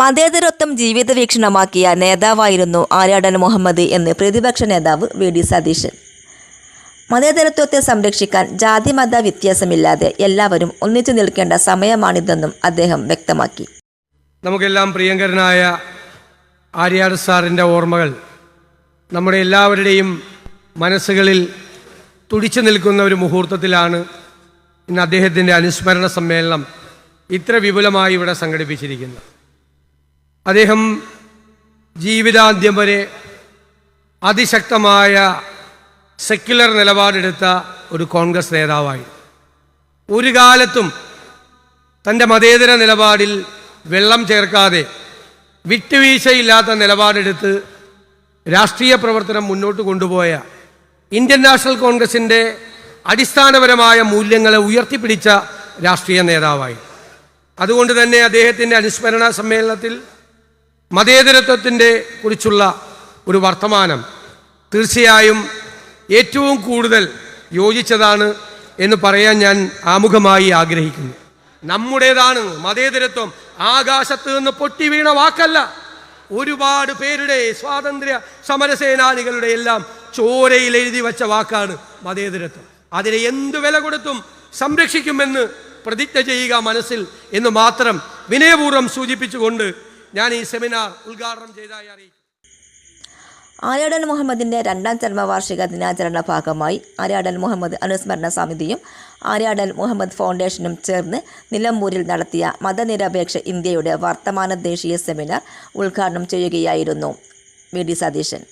മതേതരത്വം ജീവിത വീക്ഷണമാക്കിയ നേതാവായിരുന്നു ആര്യാടൻ മുഹമ്മദ് എന്ന് പ്രതിപക്ഷ നേതാവ് വി ഡി സതീശൻ. മതേതരത്വത്തെ സംരക്ഷിക്കാൻ ജാതിമത വ്യത്യാസമില്ലാതെ എല്ലാവരും ഒന്നിച്ചു നിൽക്കേണ്ട സമയമാണിതെന്നും അദ്ദേഹം വ്യക്തമാക്കി. നമുക്കെല്ലാം പ്രിയങ്കരനായ ആര്യാട് സാറിന്റെ ഓർമ്മകൾ നമ്മുടെ എല്ലാവരുടെയും മനസ്സുകളിൽ തുടിച്ചു നിൽക്കുന്ന ഒരു മുഹൂർത്തത്തിലാണ് ഇന്ന് അദ്ദേഹത്തിന്റെ അനുസ്മരണ സമ്മേളനം ഇത്ര വിപുലമായി ഇവിടെ സംഘടിപ്പിച്ചിരിക്കുന്നത്. അദ്ദേഹം ജീവിതാന്ത്യം വരെ അതിശക്തമായ സെക്യുലർ നിലപാടെടുത്ത ഒരു കോൺഗ്രസ് നേതാവായി. ഒരു കാലത്തും തന്റെ മതേതര നിലപാടിൽ വെള്ളം ചേർക്കാതെ വിട്ടുവീഴ്ചയില്ലാത്ത നിലപാടെടുത്ത് രാഷ്ട്രീയ പ്രവർത്തനം മുന്നോട്ട് കൊണ്ടുപോയ ഇന്ത്യൻ നാഷണൽ കോൺഗ്രസിന്റെ അടിസ്ഥാനപരമായ മൂല്യങ്ങളെ ഉയർത്തിപ്പിടിച്ച രാഷ്ട്രീയ നേതാവായി. അതുകൊണ്ട് തന്നെ അദ്ദേഹത്തിന്റെ അനുസ്മരണ സമ്മേളനത്തിൽ മതേതരത്വത്തിന്റെ കുറിച്ചുള്ള ഒരു വർത്തമാനം തീർച്ചയായും ഏറ്റവും കൂടുതൽ യോജിച്ചതാണ് എന്ന് പറയാൻ ഞാൻ ആമുഖമായി ആഗ്രഹിക്കുന്നു. നമ്മുടേതാണ് മതേതരത്വം? ആകാശത്ത് നിന്ന് പൊട്ടി വീണ വാക്കല്ല. ഒരുപാട് പേരുടെ സ്വാതന്ത്ര്യ സമരസേനാനികളുടെ എല്ലാം ചോരയിൽ എഴുതി വച്ച വാക്കാണ് മതേതരത്വം. അതിനെ എന്തു വില കൊടുത്തും സംരക്ഷിക്കുമെന്ന് പ്രതിജ്ഞ ചെയ്യുക മനസ്സിൽ എന്ന് മാത്രം വിനയപൂർവം സൂചിപ്പിച്ചുകൊണ്ട് ഞാൻ ഈ സെമിനാർ ഉദ്ഘാടനം ചെയ്തതായി അറിയിക്കും ആര്യാടൻ മുഹമ്മദിന്റെ രണ്ടാം ചരമവാർഷിക ദിനാചരണ ഭാഗമായി ആര്യാടൻ മുഹമ്മദ് അനുസ്മരണ സമിതിയും ആര്യാടൻ മുഹമ്മദ് ഫൗണ്ടേഷനും ചേർന്ന് നിലമ്പൂരിൽ നടത്തിയ മതനിരപേക്ഷ ഇന്ത്യയുടെ വർത്തമാന ദേശീയ സെമിനാർ ഉദ്ഘാടനം ചെയ്യുകയായിരുന്നു. വി. ഡി. സതീശൻ.